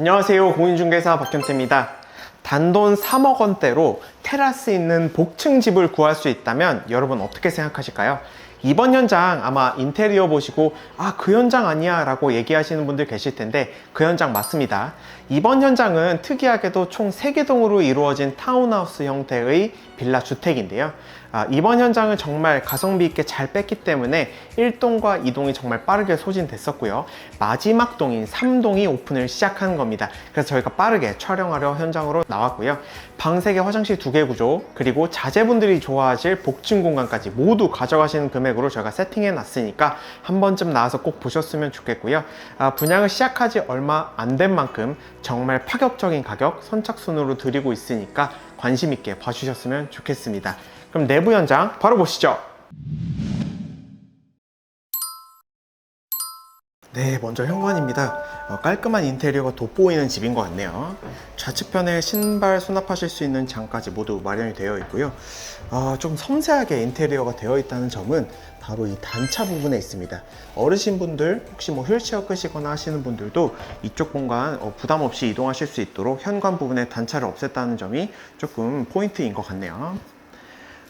안녕하세요. 공인중개사 박현태입니다. 단돈 3억 원대로 테라스 있는 복층 집을 구할 수 있다면 여러분 어떻게 생각하실까요? 이번 현장 아마 인테리어 보시고 아 그 현장 아니야 라고 얘기하시는 분들 계실 텐데 그 현장 맞습니다. 이번 현장은 특이하게도 총 3개 동으로 이루어진 타운하우스 형태의 빌라 주택인데요. 아, 이번 현장은 정말 가성비 있게 잘 뺐기 때문에 1동과 2동이 정말 빠르게 소진됐었고요. 마지막 동인 3동이 오픈을 시작한 겁니다. 그래서 저희가 빠르게 촬영하려 현장으로 나왔고요. 방 3개, 화장실 2개 구조, 그리고 자제분들이 좋아하실 복층 공간까지 모두 가져가시는 금액으로 저희가 세팅해 놨으니까 한 번쯤 나와서 꼭 보셨으면 좋겠고요. 아, 분양을 시작하지 얼마 안 된 만큼 정말 파격적인 가격 선착순으로 드리고 있으니까 관심 있게 봐주셨으면 좋겠습니다. 그럼 내부 현장 바로 보시죠. 네, 먼저 현관입니다. 어, 깔끔한 인테리어가 돋보이는 집인 것 같네요. 좌측편에 신발 수납하실 수 있는 장까지 모두 마련이 되어 있고요. 어, 좀 섬세하게 인테리어가 되어 있다는 점은 바로 이 단차 부분에 있습니다. 어르신분들 혹시 뭐 휠체어 끄시거나 하시는 분들도 이쪽 공간 어, 부담 없이 이동하실 수 있도록 현관 부분에 단차를 없앴다는 점이 조금 포인트인 것 같네요.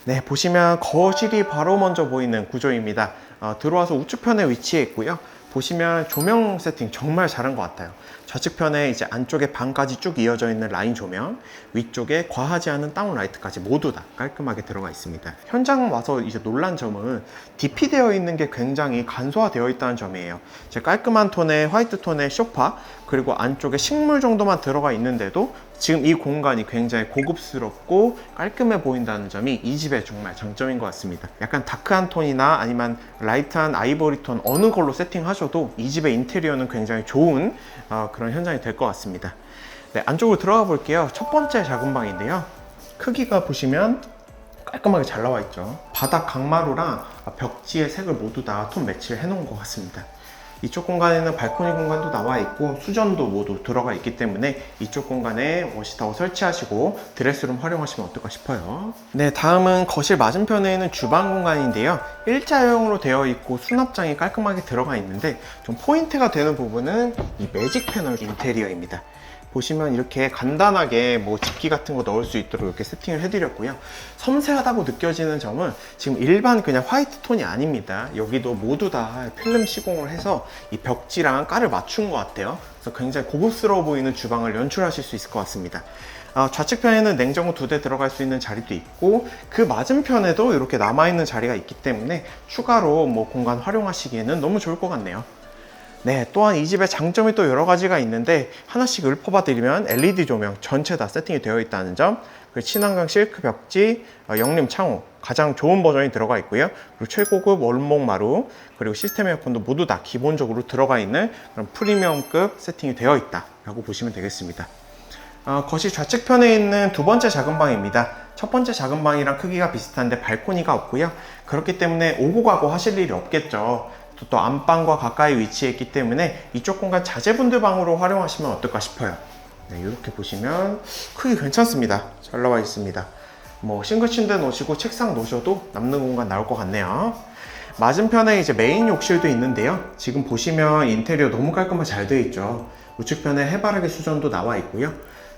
네, 보시면 거실이 바로 먼저 보이는 구조입니다. 어, 들어와서 우측편에 위치해 있고요. 보시면 조명 세팅 정말 잘한 것 같아요. 좌측편에 이제 안쪽에 방까지 쭉 이어져 있는 라인 조명, 위쪽에 과하지 않은 다운라이트까지 모두 다 깔끔하게 들어가 있습니다. 현장 와서 이제 놀란 점은 DP 되어 있는 게 굉장히 간소화되어 있다는 점이에요. 이제 깔끔한 톤의 화이트 톤의 소파, 그리고 안쪽에 식물 정도만 들어가 있는데도 지금 이 공간이 굉장히 고급스럽고 깔끔해 보인다는 점이 이 집의 정말 장점인 것 같습니다. 약간 다크한 톤이나 아니면 라이트한 아이보리 톤 어느 걸로 세팅하셔도 이 집의 인테리어는 굉장히 좋은 어, 그런 현장이 될 것 같습니다. 네, 안쪽으로 들어가 볼게요. 첫 번째 작은 방인데요. 크기가 보시면 깔끔하게 잘 나와 있죠. 바닥 강마루랑 벽지의 색을 모두 다 톤 매치를 해 놓은 것 같습니다. 이쪽 공간에는 발코니 공간도 나와 있고 수전도 모두 들어가 있기 때문에 이쪽 공간에 워시타워 설치하시고 드레스룸 활용하시면 어떨까 싶어요. 네, 다음은 거실 맞은편에 있는 주방 공간인데요. 일자형으로 되어 있고 수납장이 깔끔하게 들어가 있는데 좀 포인트가 되는 부분은 이 매직 패널 인테리어입니다. 보시면 이렇게 간단하게 뭐 집기 같은 거 넣을 수 있도록 이렇게 세팅을 해드렸고요. 섬세하다고 느껴지는 점은 지금 일반 그냥 화이트 톤이 아닙니다. 여기도 모두 다 필름 시공을 해서 이 벽지랑 깔을 맞춘 것 같아요. 그래서 굉장히 고급스러워 보이는 주방을 연출하실 수 있을 것 같습니다. 어, 좌측편에는 냉장고 두 대 들어갈 수 있는 자리도 있고 그 맞은편에도 이렇게 남아있는 자리가 있기 때문에 추가로 뭐 공간 활용하시기에는 너무 좋을 것 같네요. 네, 또한 이 집의 장점이 또 여러 가지가 있는데 하나씩 읊어봐 드리면 LED 조명 전체 다 세팅이 되어 있다는 점, 그리고 친환경 실크 벽지, 어, 영림 창호 가장 좋은 버전이 들어가 있고요. 그리고 최고급 원목 마루, 그리고 시스템 에어컨도 모두 다 기본적으로 들어가 있는 그런 프리미엄급 세팅이 되어 있다 라고 보시면 되겠습니다. 어, 거실 좌측편에 있는 두 번째 작은 방입니다. 첫 번째 작은 방이랑 크기가 비슷한데 발코니가 없고요. 그렇기 때문에 오고 가고 하실 일이 없겠죠. 또, 또 안방과 가까이 위치해 있기 때문에 이쪽 공간 자제분들 방으로 활용하시면 어떨까 싶어요. 네, 이렇게 보시면 크기 괜찮습니다. 잘 나와 있습니다. 뭐 싱글 침대 놓으시고 책상 놓으셔도 남는 공간 나올 것 같네요. 맞은편에 이제 메인 욕실도 있는데요. 지금 보시면 인테리어 너무 깔끔하게 잘 되어 있죠. 우측편에 해바라기 수전도 나와 있고요.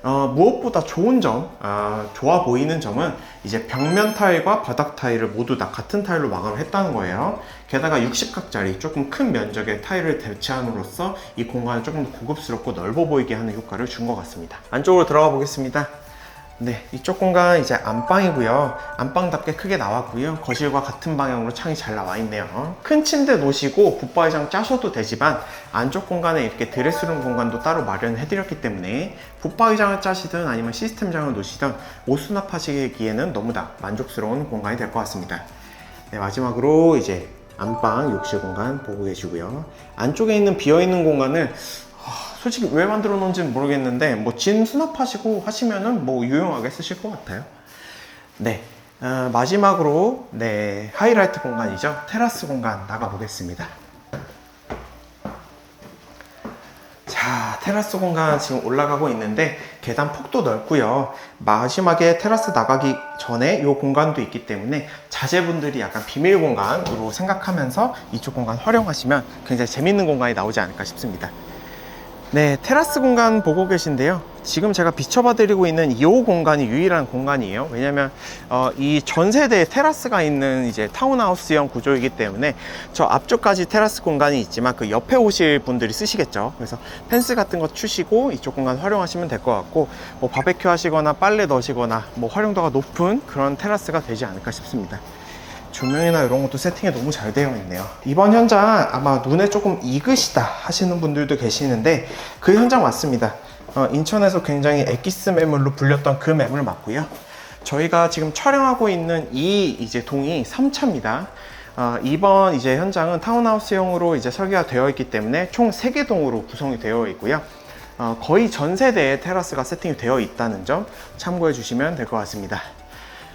어, 무엇보다 좋은 점, 아, 좋아 보이는 점은 이제 벽면 타일과 바닥 타일을 모두 다 같은 타일로 마감을 했다는 거예요. 게다가 60각짜리 조금 큰 면적의 타일을 대체함으로써 이 공간을 조금 더 고급스럽고 넓어 보이게 하는 효과를 준 것 같습니다. 안쪽으로 들어가 보겠습니다. 네, 이쪽 공간 이제 안방이고요. 안방답게 크게 나왔고요. 거실과 같은 방향으로 창이 잘 나와 있네요. 큰 침대 놓으시고 붙박이장 짜셔도 되지만 안쪽 공간에 이렇게 드레스룸 공간도 따로 마련해 드렸기 때문에 붙박이장을 짜시든 아니면 시스템장을 놓으시든 옷 수납하시기에는 너무 다 만족스러운 공간이 될 것 같습니다. 네, 마지막으로 이제 안방 욕실 공간 보고 계시고요. 안쪽에 있는 비어 있는 공간을 아, 솔직히 왜 만들어 놓은지는 모르겠는데 뭐 짐 수납하시고 하시면은 뭐 유용하게 쓰실 것 같아요. 네. 어, 마지막으로 네 하이라이트 공간이죠. 테라스 공간 나가 보겠습니다. 자, 테라스 공간 지금 올라가고 있는데 계단 폭도 넓고요. 마지막에 테라스 나가기 전에 이 공간도 있기 때문에 자제분들이 약간 비밀 공간으로 생각하면서 이쪽 공간 활용하시면 굉장히 재밌는 공간이 나오지 않을까 싶습니다. 네, 테라스 공간 보고 계신데요. 지금 제가 비춰봐 드리고 있는 이 공간이 유일한 공간이에요. 왜냐면 어, 이 전세대에 테라스가 있는 이제 타운하우스형 구조이기 때문에 저 앞쪽까지 테라스 공간이 있지만 그 옆에 오실 분들이 쓰시겠죠. 그래서 펜스 같은 거 추시고 이쪽 공간 활용하시면 될 것 같고 뭐 바베큐 하시거나 빨래 넣으시거나 뭐 활용도가 높은 그런 테라스가 되지 않을까 싶습니다. 조명이나 이런 것도 세팅이 너무 잘 되어 있네요. 이번 현장 아마 눈에 조금 익으시다 하시는 분들도 계시는데 그 현장 맞습니다. 어, 인천에서 굉장히 엑기스 매물로 불렸던 그 매물 맞고요. 저희가 지금 촬영하고 있는 이 이제 동이 3차입니다. 어, 이번 이제 현장은 타운하우스형으로 이제 설계가 되어 있기 때문에 총 3개 동으로 구성이 되어 있고요. 어, 거의 전 세대에 테라스가 세팅이 되어 있다는 점 참고해 주시면 될 것 같습니다.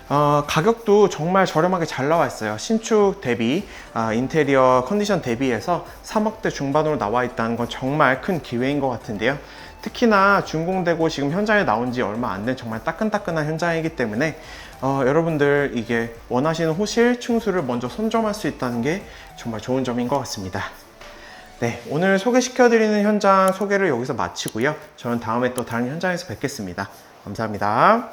어, 가격도 정말 저렴하게 잘 나와 있어요. 신축 대비, 아, 인테리어 컨디션 대비해서 3억대 중반으로 나와 있다는 건 정말 큰 기회인 것 같은데요. 특히나 준공되고 지금 현장에 나온 지 얼마 안 된 정말 따끈따끈한 현장이기 때문에 어, 여러분들 이게 원하시는 호실, 층수를 먼저 선점할 수 있다는 게 정말 좋은 점인 것 같습니다. 네, 오늘 소개시켜드리는 현장 소개를 여기서 마치고요. 저는 다음에 또 다른 현장에서 뵙겠습니다. 감사합니다.